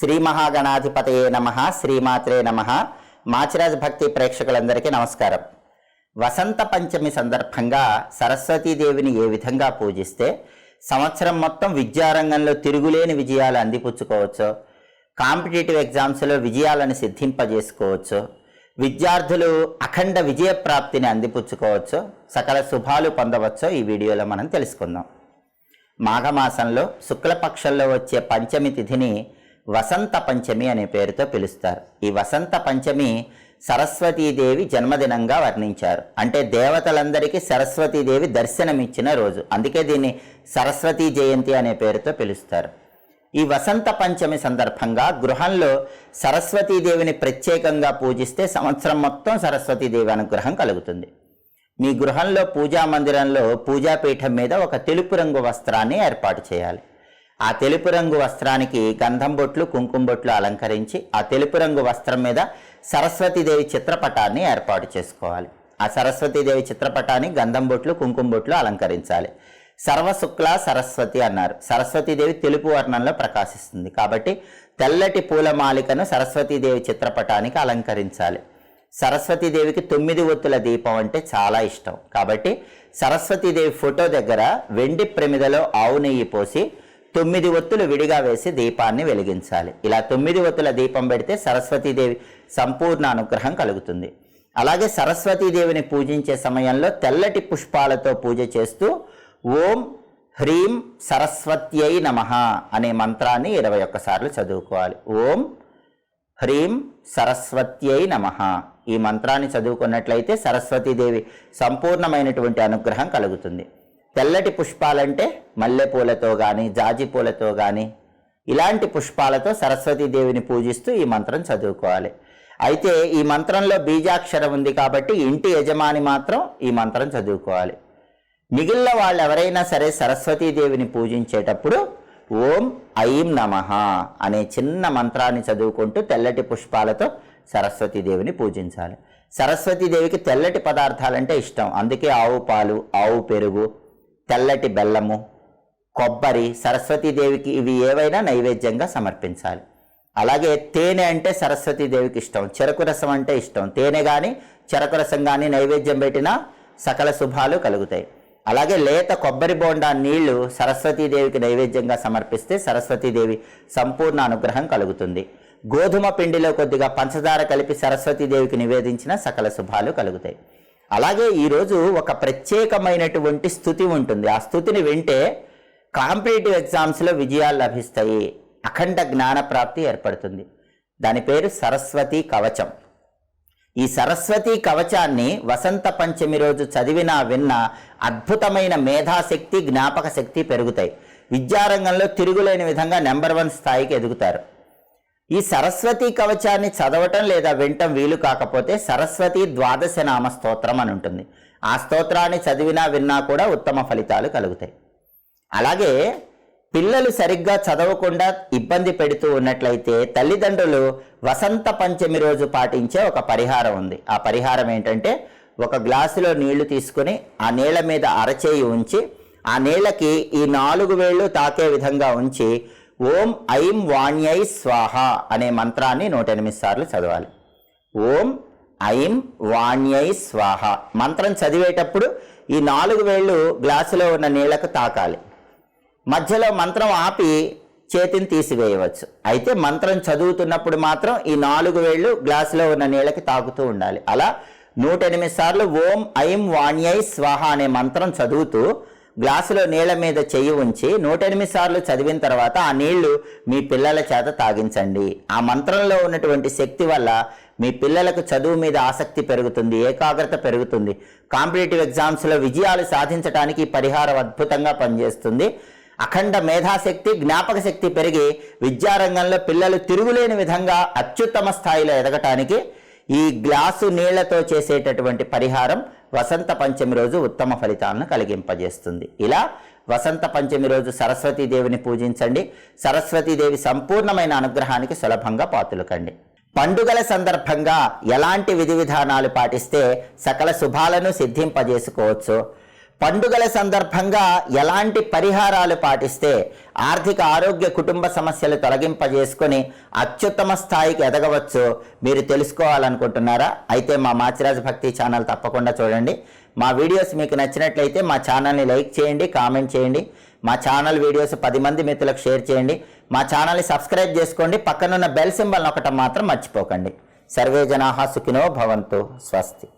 శ్రీ మహాగణాధిపతయే నమ శ్రీమాత్రే నమ. మాచిరాజ్ భక్తి ప్రేక్షకులందరికీ నమస్కారం. వసంత పంచమి సందర్భంగా సరస్వతీదేవిని ఏ విధంగా పూజిస్తే సంవత్సరం మొత్తం విద్యారంగంలో తిరుగులేని విజయాలు అందిపుచ్చుకోవచ్చు కాంపిటేటివ్ ఎగ్జామ్స్లో విజయాలను సిద్ధింపజేసుకోవచ్చు విద్యార్థులు అఖండ విజయ ప్రాప్తిని అందిపుచ్చుకోవచ్చు సకల శుభాలు పొందవచ్చో ఈ వీడియోలో మనం తెలుసుకుందాం. మాఘమాసంలో శుక్లపక్షంలో వచ్చే పంచమి తిథిని వసంత పంచమి అనే పేరుతో పిలుస్తారు. ఈ వసంత పంచమి సరస్వతీదేవి జన్మదినంగా వర్ణించారు. అంటే దేవతలందరికీ సరస్వతీదేవి దర్శనమిచ్చిన రోజు. అందుకే దీన్ని సరస్వతీ జయంతి అనే పేరుతో పిలుస్తారు. ఈ వసంత పంచమి సందర్భంగా గృహంలో సరస్వతీదేవిని ప్రత్యేకంగా పూజిస్తే సంవత్సరం మొత్తం సరస్వతీదేవి అనుగ్రహం కలుగుతుంది. మీ గృహంలో పూజా మందిరంలో పూజాపీఠం మీద ఒక తెలుపు రంగు వస్త్రాన్ని ఏర్పాటు చేయాలి. ఆ తెలుపు రంగు వస్త్రానికి గంధం బొట్లు కుంకుమ బొట్లు అలంకరించి ఆ తెలుపు రంగు వస్త్రం మీద సరస్వతీదేవి చిత్రపటాన్ని ఏర్పాటు చేసుకోవాలి. ఆ సరస్వతీదేవి చిత్రపటాన్ని గంధం బొట్లు కుంకుమ బొట్లు అలంకరించాలి. సర్వశుక్ల సరస్వతి అన్నారు. సరస్వతీదేవి తెలుపు వర్ణంలో ప్రకాశిస్తుంది కాబట్టి తెల్లటి పూలమాలికను సరస్వతీదేవి చిత్రపటానికి అలంకరించాలి. సరస్వతీదేవికి తొమ్మిది ఒత్తుల దీపం అంటే చాలా ఇష్టం. కాబట్టి సరస్వతీదేవి ఫోటో దగ్గర వెండి ప్రమిదలో ఆవు నెయ్యి పోసి తొమ్మిది ఒత్తులు విడిగా వేసి దీపాన్ని వెలిగించాలి. ఇలా తొమ్మిది ఒత్తుల దీపం పెడితే సరస్వతీదేవి సంపూర్ణ అనుగ్రహం కలుగుతుంది. అలాగే సరస్వతీదేవిని పూజించే సమయంలో తెల్లటి పుష్పాలతో పూజ చేస్తూ ఓం హ్రీం సరస్వత్యై నమ అనే మంత్రాన్ని ఇరవై ఒక్కసార్లు చదువుకోవాలి. ఓం హ్రీం సరస్వత్యై నమ ఈ మంత్రాన్ని చదువుకున్నట్లయితే సరస్వతీదేవి సంపూర్ణమైనటువంటి అనుగ్రహం కలుగుతుంది. తెల్లటి పుష్పాలంటే మల్లెపూలతో కానీ జాజి పూలతో కానీ ఇలాంటి పుష్పాలతో సరస్వతీదేవిని పూజిస్తూ ఈ మంత్రం చదువుకోవాలి. అయితే ఈ మంత్రంలో బీజాక్షరం ఉంది కాబట్టి ఇంటి యజమాని మాత్రం ఈ మంత్రం చదువుకోవాలి. మిగిలిన వాళ్ళు ఎవరైనా సరే సరస్వతీదేవిని పూజించేటప్పుడు ఓం ఐం నమ అనే చిన్న మంత్రాన్ని చదువుకుంటూ తెల్లటి పుష్పాలతో సరస్వతీదేవిని పూజించాలి. సరస్వతీదేవికి తెల్లటి పదార్థాలంటే ఇష్టం. అందుకే ఆవు పాలు ఆవు పెరుగు తెల్లటి బెల్లము కొబ్బరి సరస్వతీదేవికి ఇవి ఏవైనా నైవేద్యంగా సమర్పించాలి. అలాగే తేనె అంటే సరస్వతీదేవికి ఇష్టం చెరకు రసం అంటే ఇష్టం. తేనె కానీ చెరకు రసం కానీ నైవేద్యం పెట్టినా సకల శుభాలు కలుగుతాయి. అలాగే లేత కొబ్బరి బోండా నీళ్ళు సరస్వతీదేవికి నైవేద్యంగా సమర్పిస్తే సరస్వతీదేవి సంపూర్ణ అనుగ్రహం కలుగుతుంది. గోధుమ పిండిలో కొద్దిగా పంచదార కలిపి సరస్వతీదేవికి నివేదించిన సకల శుభాలు కలుగుతాయి. అలాగే ఈరోజు ఒక ప్రత్యేకమైనటువంటి స్థుతి ఉంటుంది. ఆ స్థుతిని వింటే కాంపిటేటివ్ ఎగ్జామ్స్లో విజయాలు లభిస్తాయి. అఖండ జ్ఞానప్రాప్తి ఏర్పడుతుంది. దాని పేరు సరస్వతి కవచం. ఈ సరస్వతి కవచాన్ని వసంత పంచమి రోజు చదివినా విన్నా అద్భుతమైన మేధాశక్తి జ్ఞాపక శక్తి పెరుగుతాయి. విద్యారంగంలో తిరుగులేని విధంగా నెంబర్ వన్ స్థాయికి ఎదుగుతారు. ఈ సరస్వతి కవచాన్ని చదవటం లేదా వినటం వీలు కాకపోతే సరస్వతి ద్వాదశ నామ స్తోత్రం అని ఉంటుంది. ఆ స్తోత్రాన్ని చదివినా విన్నా కూడా ఉత్తమ ఫలితాలు కలుగుతాయి. అలాగే పిల్లలు సరిగ్గా చదవకుండా ఇబ్బంది పెడుతూ ఉన్నట్లయితే తల్లిదండ్రులు వసంత పంచమి రోజు పాటించే ఒక పరిహారం ఉంది. ఆ పరిహారం ఏంటంటే ఒక గ్లాసులో నీళ్ళు తీసుకుని ఆ నీళ్ళ మీద అరచేయి ఉంచి ఆ నీళ్ళకి ఈ నాలుగు వేళ్ళు తాకే విధంగా ఉంచి ఓం ఐం వాణ్యై స్వాహ అనే మంత్రాన్ని నూట ఎనిమిది సార్లు చదవాలి. ఓం ఐం వాణ్యై స్వాహ మంత్రం చదివేటప్పుడు ఈ నాలుగు వేళ్ళు గ్లాసులో ఉన్న నీళ్ళకు తాకాలి. మధ్యలో మంత్రం ఆపి చేతిని తీసివేయవచ్చు. అయితే మంత్రం చదువుతున్నప్పుడు మాత్రం ఈ నాలుగు వేళ్ళు గ్లాసులో ఉన్న నీళ్ళకి తాకుతూ ఉండాలి. అలా నూట ఎనిమిది సార్లు ఓం ఐం వాణ్యై స్వాహ అనే మంత్రం చదువుతూ గ్లాసులో నీళ్ళ మీద చెయ్యి ఉంచి నూట ఎనిమిది సార్లు చదివిన తర్వాత ఆ నీళ్ళు మీ పిల్లల చేత తాగించండి. ఆ మంత్రంలో ఉన్నటువంటి శక్తి వల్ల మీ పిల్లలకు చదువు మీద ఆసక్తి పెరుగుతుంది ఏకాగ్రత పెరుగుతుంది. కాంపిటేటివ్ ఎగ్జామ్స్లో విజయాలు సాధించడానికి పరిహారం అద్భుతంగా పనిచేస్తుంది. అఖండ మేధాశక్తి జ్ఞాపక శక్తి పెరిగి విద్యారంగంలో పిల్లలు తిరుగులేని విధంగా అత్యుత్తమ స్థాయిలో ఎదగటానికి ఈ గ్లాసు నీళ్ళతో చేసేటటువంటి పరిహారం వసంత పంచమి రోజు ఉత్తమ ఫలితాలను కలిగింపజేస్తుంది. ఇలా వసంత పంచమి రోజు సరస్వతీదేవిని పూజించండి. సరస్వతీదేవి సంపూర్ణమైన అనుగ్రహానికి సులభంగా పాతులకండి. పండుగల సందర్భంగా ఎలాంటి విధి విధానాలు పాటిస్తే సకల శుభాలను సిద్ధింపజేసుకోవచ్చు? పండుగల సందర్భంగా ఎలాంటి పరిహారాలు పాటిస్తే ఆర్థిక ఆరోగ్య కుటుంబ సమస్యలు తొలగింపజేసుకొని అత్యుత్తమ స్థాయికి ఎదగవచ్చో? మీరు తెలుసుకోవాలనుకుంటున్నారా? అయితే మా మాచిరాజ్ భక్తి ఛానల్ తప్పకుండా చూడండి. మా వీడియోస్ మీకు నచ్చినట్లయితే మా ఛానల్ని లైక్ చేయండి కామెంట్ చేయండి. మా ఛానల్ వీడియోస్ పది మంది మిత్రులకు షేర్ చేయండి. మా ఛానల్ని సబ్స్క్రైబ్ చేసుకోండి. పక్కనున్న బెల్ సింబల్ నొక్కటం మాత్రం మర్చిపోకండి. సర్వే జనాహ సుఖినో భవంతు. స్వస్తి.